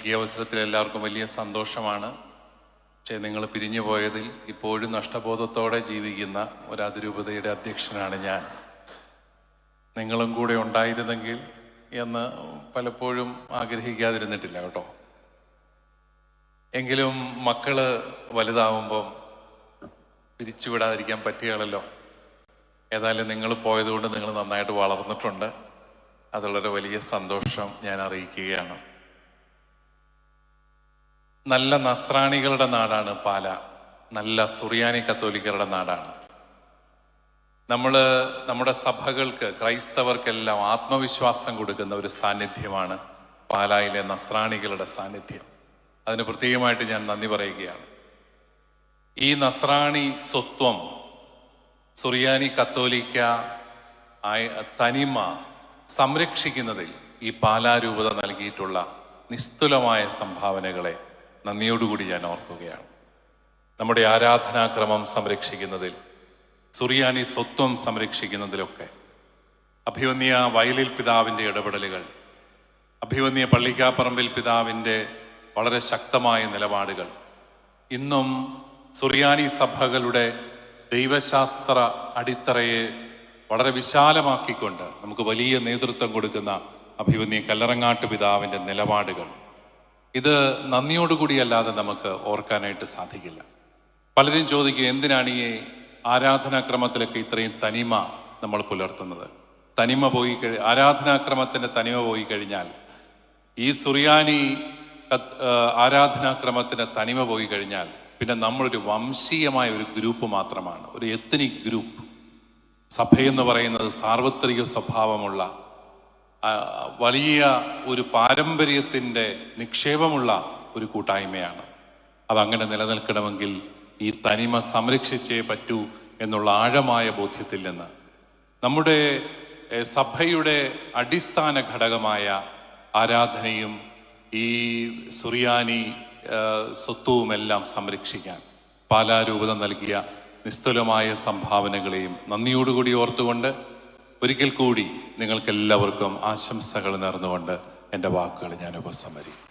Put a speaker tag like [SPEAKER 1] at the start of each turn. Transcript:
[SPEAKER 1] എനിക്ക് ഈ അവസരത്തിൽ എല്ലാവർക്കും വലിയ സന്തോഷമാണ്. പക്ഷേ നിങ്ങൾ പിരിഞ്ഞു പോയതിൽ ഇപ്പോഴും നഷ്ടബോധത്തോടെ ജീവിക്കുന്ന ഒരു അതിരൂപതയുടെ അധ്യക്ഷനാണ് ഞാൻ. നിങ്ങളും കൂടെ ഉണ്ടായിരുന്നെങ്കിൽ എന്ന് പലപ്പോഴും ആഗ്രഹിക്കാതിരുന്നിട്ടില്ല കേട്ടോ. എങ്കിലും മക്കൾ വലുതാവുമ്പം പിരിച്ചുവിടാതിരിക്കാൻ പറ്റുകയാണല്ലോ. ഏതായാലും നിങ്ങൾ പോയതുകൊണ്ട് നിങ്ങൾ നന്നായിട്ട് വളർന്നിട്ടുണ്ട്. അതുള്ളൊരു വലിയ സന്തോഷം ഞാൻ അറിയിക്കുകയാണ്. നല്ല നസ്രാണികളുടെ നാടാണ് പാല. നല്ല സുറിയാനി കത്തോലിക്കരുടെ നാടാണ്. നമ്മൾ നമ്മുടെ സഭകൾക്ക് ക്രൈസ്തവർക്കെല്ലാം ആത്മവിശ്വാസം കൊടുക്കുന്ന ഒരു സാന്നിധ്യമാണ് പാലായിലെ നസ്രാണികളുടെ സാന്നിധ്യം. അതിന് പ്രത്യേകമായിട്ട് ഞാൻ നന്ദി പറയുകയാണ്. ഈ നസ്രാണി സ്വത്വം സുറിയാനി കത്തോലിക്ക തനിമ സംരക്ഷിക്കുന്നതിൽ ഈ പാലാരൂപത നൽകിയിട്ടുള്ള നിസ്തുലമായ സംഭാവനകളെ നന്ദിയോടുകൂടി ഞാൻ ഓർക്കുകയാണ്. നമ്മുടെ ആരാധനാക്രമം സംരക്ഷിക്കുന്നതിൽ സുറിയാനി സ്വത്വം സംരക്ഷിക്കുന്നതിലൊക്കെ അഭിവന്യ വയലിൽ പിതാവിന്റെ ഇടപെടലുകൾ അഭിവന്യ പള്ളിക്കാപ്പറമ്പിൽ പിതാവിന്റെ വളരെ ശക്തമായ നിലപാടുകൾ ഇന്നും സുറിയാനി സഭകളുടെ ദൈവശാസ്ത്ര അടിത്തറയെ വളരെ വിശാലമാക്കിക്കൊണ്ട് നമുക്ക് വലിയ നേതൃത്വം കൊടുക്കുന്ന അഭിവന്യ കല്ലറങ്ങാട്ട് പിതാവിന്റെ നിലപാടുകൾ ഇത് നന്ദിയോടുകൂടിയല്ലാതെ നമുക്ക് ഓർക്കാനായിട്ട് സാധിക്കില്ല. പലരും ചോദിക്കുക എന്തിനാണ് ഈ ആരാധനാക്രമത്തിലൊക്കെ ഇത്രയും തനിമ നമ്മൾ പുലർത്തുന്നത്? തനിമ പോയി കഴി ആരാധനാക്രമത്തിന്റെ തനിമ പോയി കഴിഞ്ഞാൽ ഈ സുറിയാനി ആരാധനാക്രമത്തിന്റെ തനിമ പോയി കഴിഞ്ഞാൽ പിന്നെ നമ്മളൊരു വംശീയമായ ഒരു ഗ്രൂപ്പ് മാത്രമാണ് ഒരു എത്തനിക് ഗ്രൂപ്പ് സഭയെന്ന് പറയുന്നത് സാർവത്രിക സ്വഭാവമുള്ള വലിയ ഒരു പാരമ്പര്യത്തിന്റെ നിക്ഷേപമുള്ള ഒരു കൂട്ടായ്മയാണ്. അതങ്ങനെ നിലനിൽക്കണമെങ്കിൽ ഈ തനിമ സംരക്ഷിച്ചേ പറ്റൂ എന്നുള്ള ആഴമായ ബോധ്യത്തിൽ നിന്ന്. നമ്മുടെ സഭയുടെ അടിസ്ഥാന ഘടകമായ ആരാധനയും ഈ സുറിയാനി സ്വത്വവുമെല്ലാം സംരക്ഷിക്കാൻ പാലാരൂപത നൽകിയ നിസ്തുലമായ സംഭാവനകളെയും നന്ദിയോടുകൂടി ഓർത്തുകൊണ്ട് ഒരിക്കൽ കൂടി നിങ്ങൾക്കെല്ലാവർക്കും ആശംസകൾ നേർന്നുകൊണ്ട് എന്റെ വാക്കുകൾ ഞാൻ ഉപസംഹരിക്കും.